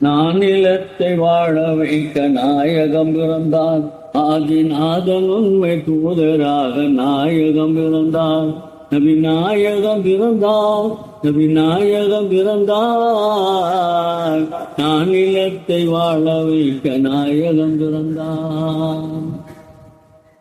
நான் நிலத்தை வாழ வைக்க நாயகம் பிறந்தான். ஆதிநாதன் உண்மை தூதராக நாயகம் பிறந்தான். நபி நாயகம் பிறந்தான் நபி நாயகம் பிறந்தான். நான் நிலத்தை வாழ வைக்க நாயகம் பிறந்தான்.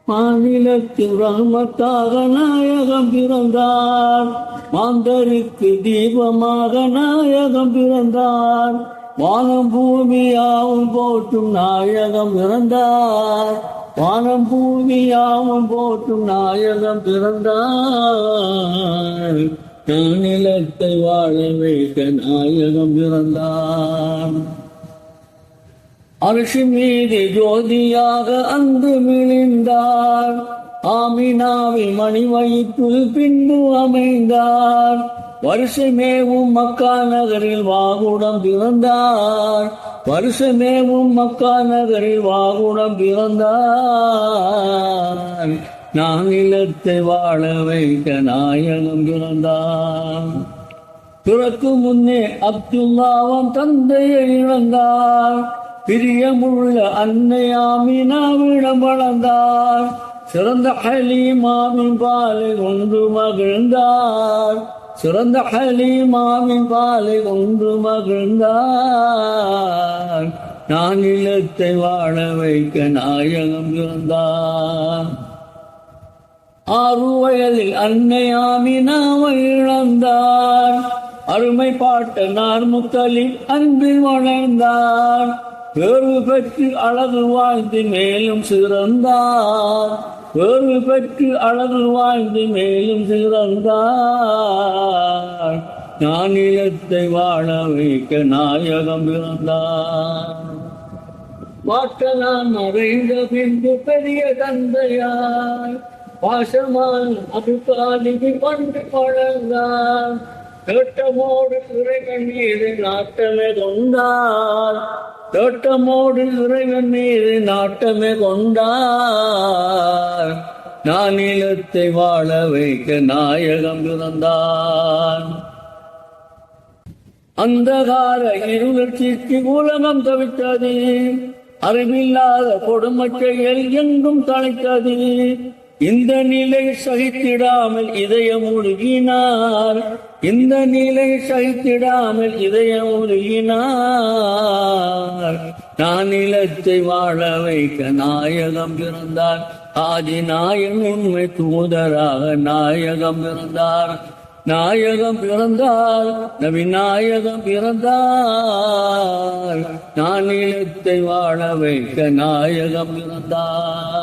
மாநிலத்தின் ரஹமத்தாக நாயகம் பிறந்தார் மாந்தருக்கு தீபமாக நாயகம் பிறந்தார் வானம் பூமியாவும் போற்றும் நாயகம் பிறந்தார். வானம் பூமியாவும் போற்றும் நாயகம் பிறந்தார். நான் நிலத்தை வாழ வைக்க நாயகம் பிறந்தார். அரிசி மீது ஜோதியாக அன்று மிளிந்தார் ஆமினாவில் மணி வயிற்றுள் பின்பு அமைந்தார். வருஷமேவும் மக்கா நகரில் வாகுடம் பிறந்தார். வருஷமேவும் மக்கா நகரில் வாகுடம் பிறந்தார். நான் இல்லத்தை வாழ வைக்க நாயகம் பிறந்தார். பிறக்கும் முன்னே அப்துல்லாவும் தந்தையை இழந்தார். பிரியமுள்ள அன்னை ஆமினாவிடம் வளர்ந்தார். சிறந்த ஹலீமாவின் பாலை கொண்டு மகிழ்ந்தார். சிறந்த ஹலீமாவின் பாலை கொண்டு மகிழ்ந்தான் நான் இல்லத்தை வாழ வைக்க நாயகம் இருந்தான் ஆறு வயதில் அன்னை ஆமினாவை இழந்தார் அருமை பாட்ட நார் முத்தலில் அன்பில் வளர்ந்தார். பேறு பெற்று அழகு வாழ்ந்து மேலும் சிறந்தார். பேறு பெற்று அழகு வாழ்ந்து மேலும் சிறந்தார். நான் வாழ வைக்க நாயகம் இருந்தார் வாட்டலாம் மறைந்த பின்பு பெரிய தந்தையார். பாசமான அபிபாலிக்கு கொண்டு வளர்ந்தார் தோட்டமோடு இறைவன் மீது நாட்டமே கொண்டார் தோட்டமோடு இறைவன் மீது நாட்டமே கொண்டார் நான் நிலத்தை வாழ வைக்க நாயகம் பிறந்தான். அந்தகார இருளர்ச்சிக்கு உலகம் தவித்தது அறிவில்லாத கொடுமை செயல் எங்கும் தலைத்தது இந்த நிலை சகித்திடாமல் இதயம் உருகினார். இந்த நிலை சகித்திடாமல் இதயம் உருகினார். நான் நிலத்தை வாழ வைக்க நாயகம் பிறந்தார். ஆதி நாயன் உண்மை தூதராக நாயகம் பிறந்தார். நாயகம் பிறந்தார் நபி நாயகம் பிறந்தார். நான் நிலத்தை வாழ வைக்க நாயகம் பிறந்தார்.